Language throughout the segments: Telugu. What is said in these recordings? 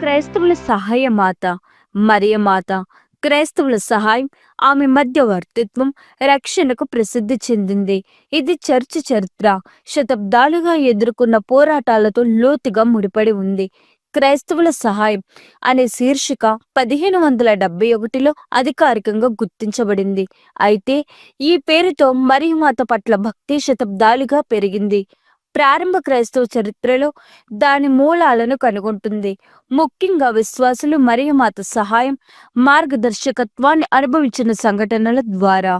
క్రైస్తవుల సహాయ మాత మరియ మాత క్రైస్తవుల సహాయం ఆమె మధ్యవర్తిత్వం రక్షణకు ప్రసిద్ధి చెందింది. ఇది చర్చ్ చరిత్ర. శతాబ్దాలుగా ఎదుర్కొన్న పోరాటాలతో లోతుగా ముడిపడి ఉంది. క్రైస్తవుల సహాయం అనే శీర్షిక పదిహేను వందల డెబ్బై ఒకటిలో అధికారికంగా గుర్తించబడింది. అయితే ఈ పేరుతో మరియు మాత పట్ల భక్తి శతాబ్దాలుగా పెరిగింది. ప్రారంభ క్రైస్తవ చరిత్రలో దాని మూలాలను కనుగొంటుంది. ముఖ్యంగా విశ్వాసులు మరియు మాత సహాయం మార్గదర్శకత్వాన్ని అనుభవించిన సంఘటనల ద్వారా.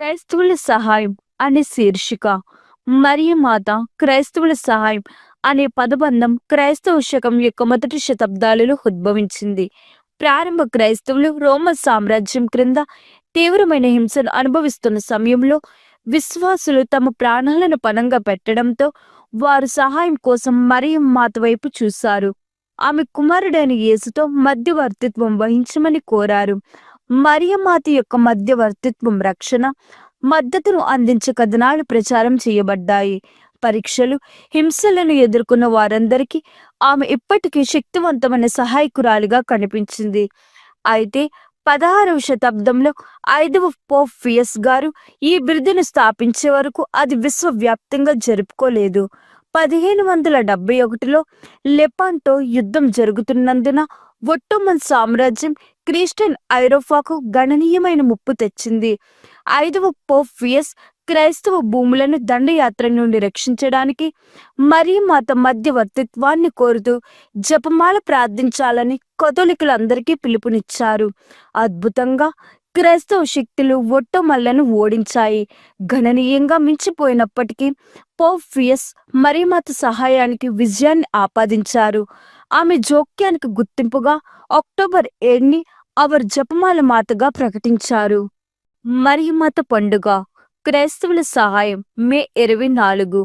క్రైస్తవుల సహాయం అనే శీర్షిక మరియు మాత క్రైస్తవుల సహాయం అనే పదబంధం క్రైస్తవ శకం యొక్క మొదటి శతాబ్దాలలో ఉద్భవించింది. ప్రారంభ క్రైస్తవులు రోమన్ సామ్రాజ్యం క్రింద తీవ్రమైన హింసను అనుభవిస్తున్న సమయంలో విశ్వాసులు తమ ప్రాణాలను పణంగా పెట్టడంతో వారు సహాయం కోసం మరియు మాత వైపు చూశారు. ఆమె కుమారుడైన యేసుతో మధ్యవర్తిత్వం వహించమని కోరారు. మరియమాత యొక్క మధ్యవర్తిత్వం రక్షణ మద్దతును అందించే కథనాలు ప్రచారం చేయబడ్డాయి. పరీక్షలు హింసలను ఎదుర్కొన్న వారందరికీ ఆమె ఇప్పటికీ శక్తివంతమైన సహాయకురాలిగా కనిపించింది. అయితే పదహారవ శతాబ్దంలో ఐదవ పోప్ ఫియస్ గారు ఈ బిరుదును స్థాపించే వరకు అది విశ్వవ్యాప్తంగా జరుపుకోలేదు. పదిహేను వందల డెబ్బై ఒకటిలో లెపాన్తో యుద్ధం జరుగుతున్నందున ఒట్టోమన్ సామ్రాజ్యం క్రిస్టియన్ ఐరోపాకు గణనీయమైన ముప్పు తెచ్చింది. ఐదవ పోప్ ఫియస్ క్రైస్తవ భూములను దండయాత్ర నుండి రక్షించడానికి మరియు మత మధ్యవర్తిత్వాన్ని కోరుతూ జపమాల ప్రార్థించాలని కథోలికులందరికీ పిలుపునిచ్చారు. అద్భుతంగా క్రైస్తవ శక్తులు ఒట్టమల్లను ఓడించాయి. గణనీయంగా మించిపోయినప్పటికీ పోఫియస్ మత సహాయానికి విజయాన్ని ఆపాదించారు. ఆమె జోక్యానికి గుర్తింపుగా అక్టోబర్ ఏడుని అవర్ జపమాల మాతగా ప్రకటించారు. మత పండుగ క్రైస్తవుల సహాయం మే ఇరవై నాలుగు.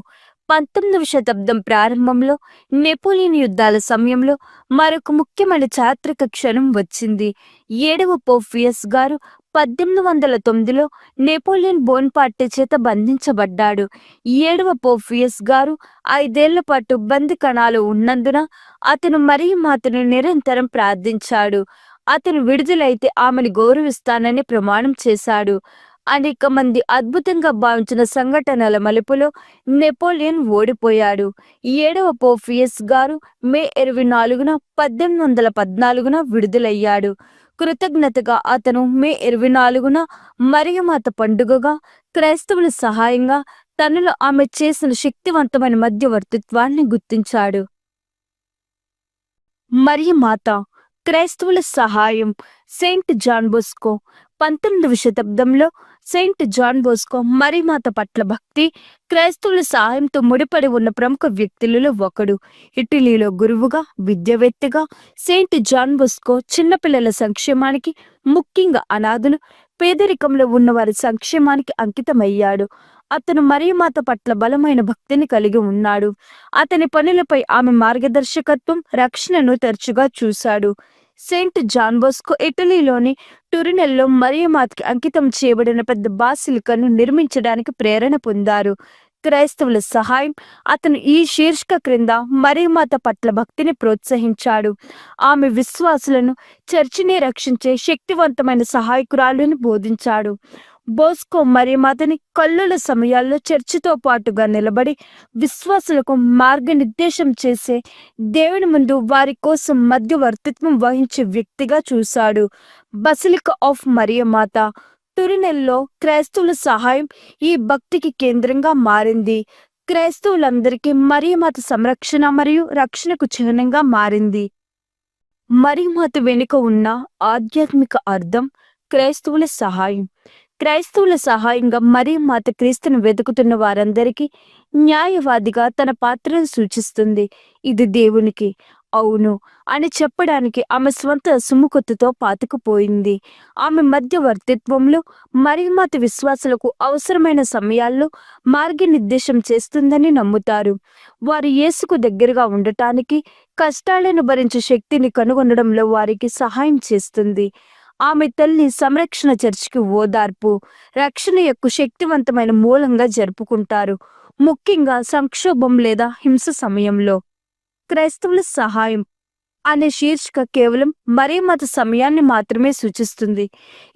పంతొమ్మిదవ శతాబ్దం ప్రారంభంలో నెపోలియన్ యుద్ధాల సమయంలో మరొక ముఖ్యమైన చారిత్రక క్షణం వచ్చింది. ఏడవ పోఫియస్ గారు పద్దెనిమిది వందల తొమ్మిదిలో నెపోలియన్ బోన్పార్టీ చేత బంధించబడ్డాడు. ఏడవ పోఫియస్ గారు ఐదేళ్ళ పాటు బంది కణాలు ఉన్నందున అతను మరియు మాతను నిరంతరం ప్రార్థించాడు. అతను విడుదలైతే ఆమెను గౌరవిస్తానని ప్రమాణం చేశాడు. అనేక మంది అద్భుతంగా భావించిన సంఘటనల మలుపులో నెపోలియన్ ఓడిపోయాడు. ఏడవ పోఫియస్ గారు మే ఇరవై నాలుగున పద్దెనిమిది వందల పద్నాలుగున విడుదలయ్యాడు. కృతజ్ఞతగా అతను మే ఇరవై నాలుగున మరియమాత పండుగగా క్రైస్తవుల సహాయంగా తనలో ఆమె చేసిన శక్తివంతమైన మధ్యవర్తిత్వాన్ని గుర్తించాడు. మరియమాత క్రైస్తవుల సహాయం సెయింట్ జాన్ బోస్కో పంతొమ్మిదవ శతాబ్దంలో సెయింట్ జాన్ బోస్కో మరీమాత పట్ల భక్తి క్రైస్తవుల సహాయంతో ముడిపడి ఉన్న ప్రముఖ వ్యక్తులలో ఒకడు. ఇటలీలో గురువుగా విద్యావేత్తగా సెయింట్ జాన్ బోస్కో చిన్నపిల్లల సంక్షేమానికి ముఖ్యంగా అనాథులు పేదరికంలో ఉన్నవారి సంక్షేమానికి అంకితమయ్యాడు. అతను మరియమాత పట్ల బలమైన భక్తిని కలిగి ఉన్నాడు. అతని పనులపై ఆమె మార్గదర్శకత్వం రక్షణను తరచుగా చూశాడు. సెయింట్ జాన్ బోస్కో ఇటలీలోని టురినెల్లో మరియమాతకి అంకితం చేయబడిన పెద్ద బాసిలికను నిర్మించడానికి ప్రేరణ పొందారు. క్రైస్తవుల సహాయం అతను ఈ శీర్షిక క్రింద మరియమాత పట్ల భక్తిని ప్రోత్సహించాడు. ఆమె విశ్వాసులను చర్చిని రక్షించే శక్తివంతమైన సహాయకురాలను బోధించాడు. బోస్కో మరియమాతని కల్లుల సమయాల్లో చర్చితో పాటుగా నిలబడి విశ్వాసులకు మార్గనిర్దేశం చేసే దేవుని ముందు వారి కోసం మధ్యవర్తిత్వం వహించే వ్యక్తిగా చూశాడు. బసిలిక ఆఫ్ మరియమాత తురినెల్లో క్రైస్తవుల సహాయం ఈ భక్తికి కేంద్రంగా మారింది. క్రైస్తవులందరికీ మరియమాత సంరక్షణ మరియు రక్షణకు చిహ్నంగా మారింది. మరియమాత వెనుక ఉన్న ఆధ్యాత్మిక అర్థం క్రైస్తవుల సహాయం. క్రైస్తవుల సహాయంగా మరీ మాత క్రీస్తును వెతుకుతున్న వారందరికీ న్యాయవాదిగా తన పాత్రను సూచిస్తుంది. ఇది దేవునికి. అవును అని చెప్పడానికి ఆమె స్వంత సుముఖతతో పాతుకుపోయింది. ఆమె మధ్యవర్తిత్వంలో మరియమాత విశ్వాసులకు అవసరమైన సమయాల్లో మార్గనిర్దేశం చేస్తుందని నమ్ముతారు. వారు యేసుకు దగ్గరగా ఉండటానికి కష్టాలను భరించే శక్తిని కనుగొనడంలో వారికి సహాయం చేస్తుంది. ఆమె తల్లి సంరక్షణ చర్చికి ఓదార్పు రక్షణ యొక్క శక్తివంతమైన మూలంగా జరుపుకుంటారు. ముఖ్యంగా సంక్షోభం లేదా హింస సమయంలో. క్రైస్తవుల సహాయం అనే శీర్షిక కేవలం మరీ మత సమయాన్ని మాత్రమే సూచిస్తుంది.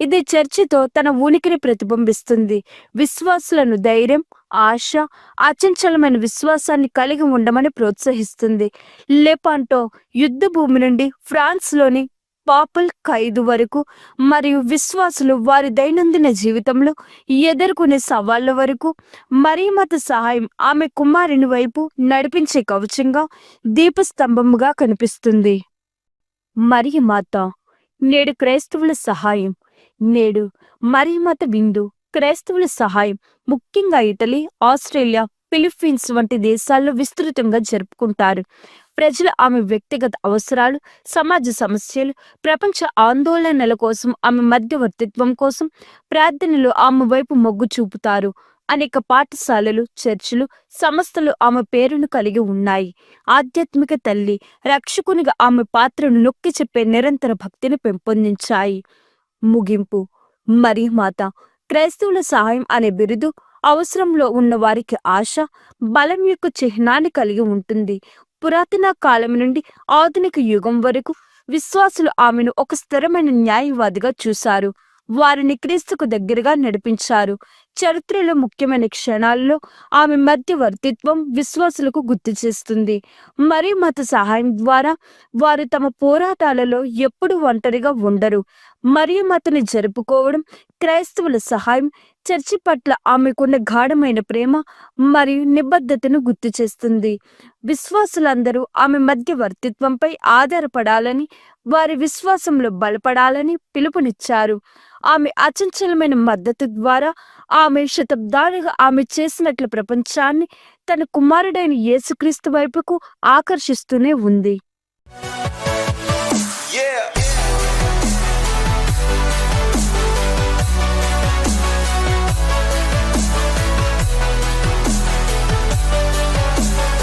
ఇది చర్చితో తన ఉనికిని ప్రతిబింబిస్తుంది. విశ్వాసులను ధైర్యం ఆశ అచంచలమైన విశ్వాసాన్ని కలిగి ఉండమని ప్రోత్సహిస్తుంది. లెపాంటో యుద్ధ భూమి నుండి ఫ్రాన్స్లోని పాపల్ ఖైదు వరకు మరియు విశ్వాసులు వారి దైనందిన జీవితంలో ఎదుర్కొనే సవాళ్ళ వరకు మరీ మత సహాయం ఆమె కుమారుని వైపు నడిపించే కవచంగా దీపస్తంభముగా కనిపిస్తుంది. మరి మాత నేడు క్రైస్తవుల సహాయం నేడు మరి మత విందు క్రైస్తవుల సహాయం ముఖ్యంగా ఇటలీ ఆస్ట్రేలియా ఫిలిప్పీన్స్ వంటి దేశాల్లో విస్తృతంగా జరుపుకుంటారు. ప్రజలు ఆమె వ్యక్తిగత అవసరాలు సమాజ సమస్యలు ప్రపంచ ఆందోళనల కోసం ఆమె మధ్యవర్తిత్వం కోసం ప్రార్థనలు ఆమె వైపు మొగ్గు చూపుతారు. అనేక పాఠశాలలు చర్చిలు సంస్థలు ఆమె పేరును కలిగి ఉన్నాయి. ఆధ్యాత్మిక తల్లి రక్షకునిగా ఆమె పాత్రను నొక్కి చెప్పే నిరంతర భక్తిని పెంపొందించాయి. ముగింపు. మరి మాత క్రైస్తవుల సహాయం అనే బిరుదు అవసరంలో ఉన్న వారికి ఆశ బలం యొక్క చిహ్నాన్ని కలిగి ఉంటుంది. పురాతన కాలం నుండి ఆధునిక యుగం వరకు విశ్వాసులు ఆమెను ఒక స్థిరమైన న్యాయవాదిగా చూశారు. వారిని క్రీస్తుకు దగ్గరగా నడిపించారు. చరిత్రలో ముఖ్యమైన క్షణాల్లో ఆమె మధ్యవర్తిత్వం విశ్వాసులకు గుర్తు చేస్తుంది. మరి మత సహాయం ద్వారా వారు తమ పోరాటాలలో ఎప్పుడు ఒంటరిగా ఉండరు. మరియు మతని జరుపుకోవడం క్రైస్తవుల సహాయం చర్చి పట్ల ఆమెకున్న గాఢమైన ప్రేమ మరియు నిబద్ధతను గుర్తు చేస్తుంది. విశ్వాసులందరూ ఆమె మధ్యవర్తిత్వంపై ఆధారపడాలని వారి విశ్వాసంలో బలపడాలని పిలుపునిచ్చారు. ఆమె అచంచలమైన మద్దతు ద్వారా ఆమె శతాబ్దాలుగా ఆమె చేసినట్లు ప్రపంచాన్ని తన కుమారుడైన యేసుక్రీస్తు వైపుకు ఆకర్షిస్తూనే ఉంది.